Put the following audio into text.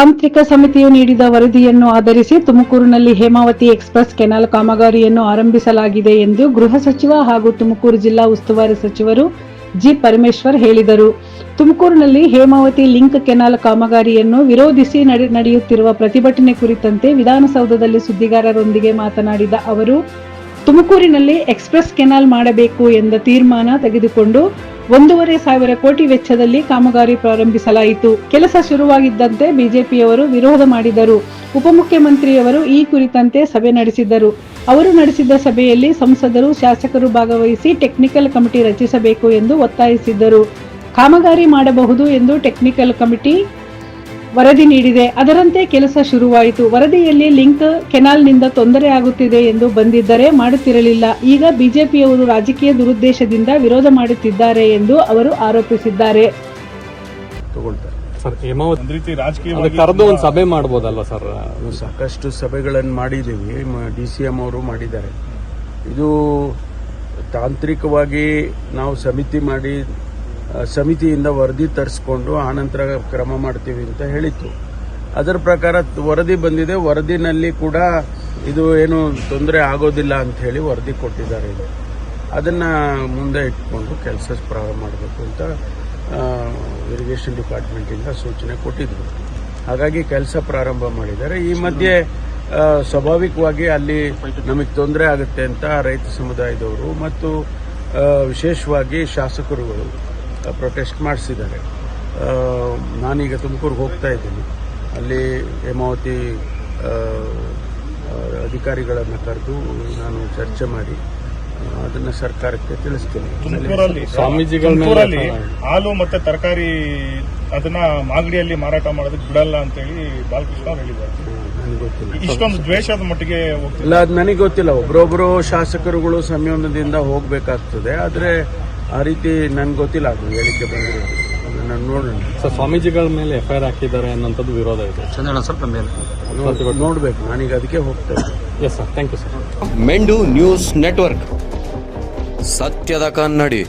ತಾಂತ್ರಿಕ ಸಮಿತಿಯು ನೀಡಿದ ವರದಿಯನ್ನು ಆಧರಿಸಿ ತುಮಕೂರಿನಲ್ಲಿ ಹೇಮಾವತಿ ಎಕ್ಸ್ಪ್ರೆಸ್ ಕೆನಾಲ್ ಕಾಮಗಾರಿಯನ್ನು ಆರಂಭಿಸಲಾಗಿದೆ ಎಂದು ಗೃಹ ಸಚಿವ ಹಾಗೂ ತುಮಕೂರು ಜಿಲ್ಲಾ ಉಸ್ತುವಾರಿ ಸಚಿವರು ಜಿ ಪರಮೇಶ್ವರ್ ಹೇಳಿದರು. ತುಮಕೂರಿನಲ್ಲಿ ಹೇಮಾವತಿ ಲಿಂಕ್ ಕೆನಾಲ್ ಕಾಮಗಾರಿಯನ್ನು ವಿರೋಧಿಸಿ ನಡೆ- ನಡೆಯುತ್ತಿರುವ ಪ್ರತಿಭಟನೆ ಕುರಿತಂತೆ ವಿಧಾನಸೌಧದಲ್ಲಿ ಸುದ್ದಿಗಾರರೊಂದಿಗೆ ಮಾತನಾಡಿದ ಅವರು, ತುಮಕೂರಿನಲ್ಲಿ ಎಕ್ಸ್ಪ್ರೆಸ್ ಕೆನಾಲ್ ಮಾಡಬೇಕು ಎಂದ ತೀರ್ಮಾನ ತೆಗೆದುಕೊಂಡು ಒಂದೂವರೆ ಸಾವಿರ ಕೋಟಿ ವೆಚ್ಚದಲ್ಲಿ ಕಾಮಗಾರಿ ಪ್ರಾರಂಭಿಸಲಾಯಿತು. ಕೆಲಸ ಶುರುವಾಗಿದ್ದಂತೆ ಬಿಜೆಪಿಯವರು ವಿರೋಧ ಮಾಡಿದರು. ಉಪಮುಖ್ಯಮಂತ್ರಿಯವರು ಈ ಕುರಿತಂತೆ ಸಭೆ ನಡೆಸಿದ್ದರು. ಅವರು ನಡೆಸಿದ ಸಭೆಯಲ್ಲಿ ಸಂಸದರು, ಶಾಸಕರು ಭಾಗವಹಿಸಿ ಟೆಕ್ನಿಕಲ್ ಕಮಿಟಿ ರಚಿಸಬೇಕು ಎಂದು ಒತ್ತಾಯಿಸಿದ್ದರು. ಕಾಮಗಾರಿ ಮಾಡಬಹುದು ಎಂದು ಟೆಕ್ನಿಕಲ್ ಕಮಿಟಿ ವರದಿ ನೀಡಿದೆ. ಅದರಂತೆ ಕೆಲಸ ಶುರುವಾಯಿತು. ವರದಿಯಲ್ಲಿ ಲಿಂಕ್ ಕೆನಾಲ್ನಿಂದ ತೊಂದರೆ ಆಗುತ್ತಿದೆ ಎಂದು ಬಂದಿದ್ದರೆ ಮಾಡುತ್ತಿರಲಿಲ್ಲ. ಈಗ ಬಿಜೆಪಿಯವರು ರಾಜಕೀಯ ದುರುದ್ದೇಶದಿಂದ ವಿರೋಧ ಮಾಡುತ್ತಿದ್ದಾರೆ ಎಂದು ಅವರು ಆರೋಪಿಸಿದ್ದಾರೆ. ಕರೆದು ಒಂದು ಸಭೆ ಮಾಡ್ಬೋದಲ್ವಾ ಸರ್? ಸಾಕಷ್ಟು ಸಭೆಗಳನ್ನು ಮಾಡಿದ್ದೀವಿ. ಡಿ ಸಿ ಎಂ ಅವರು ಮಾಡಿದ್ದಾರೆ. ಇದು ತಾಂತ್ರಿಕವಾಗಿ ನಾವು ಸಮಿತಿ ಮಾಡಿ ಸಮಿತಿಯಿಂದ ವರದಿ ತರಿಸ್ಕೊಂಡು ಆನಂತರ ಕ್ರಮ ಮಾಡ್ತೀವಿ ಅಂತ ಹೇಳಿತ್ತು. ಅದರ ಪ್ರಕಾರ ವರದಿ ಬಂದಿದೆ. ವರದಿನಲ್ಲಿ ಕೂಡ ಇದು ಏನು ತೊಂದರೆ ಆಗೋದಿಲ್ಲ ಅಂತ ಹೇಳಿ ವರದಿ ಕೊಟ್ಟಿದ್ದಾರೆ. ಅದನ್ನು ಮುಂದೆ ಇಟ್ಕೊಂಡು ಕೆಲಸ ಪ್ರಾರಂಭ ಮಾಡಬೇಕು ಅಂತ ಇರಿಗೇಷನ್ ಡಿಪಾರ್ಟ್ಮೆಂಟಿಂದ ಸೂಚನೆ ಕೊಟ್ಟಿದ್ರು. ಹಾಗಾಗಿ ಕೆಲಸ ಪ್ರಾರಂಭ ಮಾಡಿದ್ದಾರೆ. ಈ ಮಧ್ಯೆ ಸ್ವಾಭಾವಿಕವಾಗಿ ಅಲ್ಲಿ ನಮಗೆ ತೊಂದರೆ ಆಗುತ್ತೆ ಅಂತ ರೈತ ಸಮುದಾಯದವರು ಮತ್ತು ವಿಶೇಷವಾಗಿ ಶಾಸಕರುಗಳು ಪ್ರೊಟೆಸ್ಟ್ ಮಾಡಿಸಿದ್ದಾರೆ. ನಾನೀಗ ತುಮಕೂರಿಗೆ ಹೋಗ್ತಾ ಇದ್ದೀನಿ. ಅಲ್ಲಿ ಹೇಮಾವತಿ ಅಧಿಕಾರಿಗಳನ್ನು ಕರೆದು ನಾನು ಚರ್ಚೆ ಮಾಡಿ ಅದನ್ನ ಸರ್ಕಾರಕ್ಕೆ ತಿಳಿಸ್ತೀನಿ. ಹಾಲು ಮತ್ತೆ ತರಕಾರಿ ಅದನ್ನ ಮಾಗಡಿಯಲ್ಲಿ ಮಾರಾಟ ಮಾಡೋದಕ್ಕೆ ಬಿಡಲ್ಲ ಅಂತೇಳಿ ಬಾಲಕೃಷ್ಣ ಅವ್ರು ಹೇಳಿದ್ದಾರೆ. ಇಷ್ಟೊಂದು ದ್ವೇಷದ ಮಟ್ಟಿಗೆ ಇಲ್ಲ ಅದು ನನಗೆ ಗೊತ್ತಿಲ್ಲ. ಒಬ್ರೊಬ್ರು ಶಾಸಕರುಗಳು ಸಂಯಮದಿಂದ ಹೋಗಬೇಕಾಗ್ತದೆ. ಆದರೆ ಆ ರೀತಿ ನನ್ಗೆ ಗೊತ್ತಿಲ್ಲ ಅದು ಹೇಳಿಕೆ ಬಂದಿರೋದು. ನಾನು ನೋಡೋಣ. ಸರ್ ಸ್ವಾಮೀಜಿಗಳ ಮೇಲೆ ಎಫ್ ಐ ಆರ್ ಹಾಕಿದ್ದಾರೆ ಅನ್ನೋಂಥದ್ದು ವಿರೋಧ ಇದೆ. ಮೇಲೆ. ನೋಡ್ಬೇಕು ನಾನೀಗ ಅದಕ್ಕೆ ಹೋಗ್ತಾ ಇದ್ದೀನಿ yes sir thank you sir ಮೆಂಡು news network. ಸತ್ಯದ ಕನ್ನಡಿ.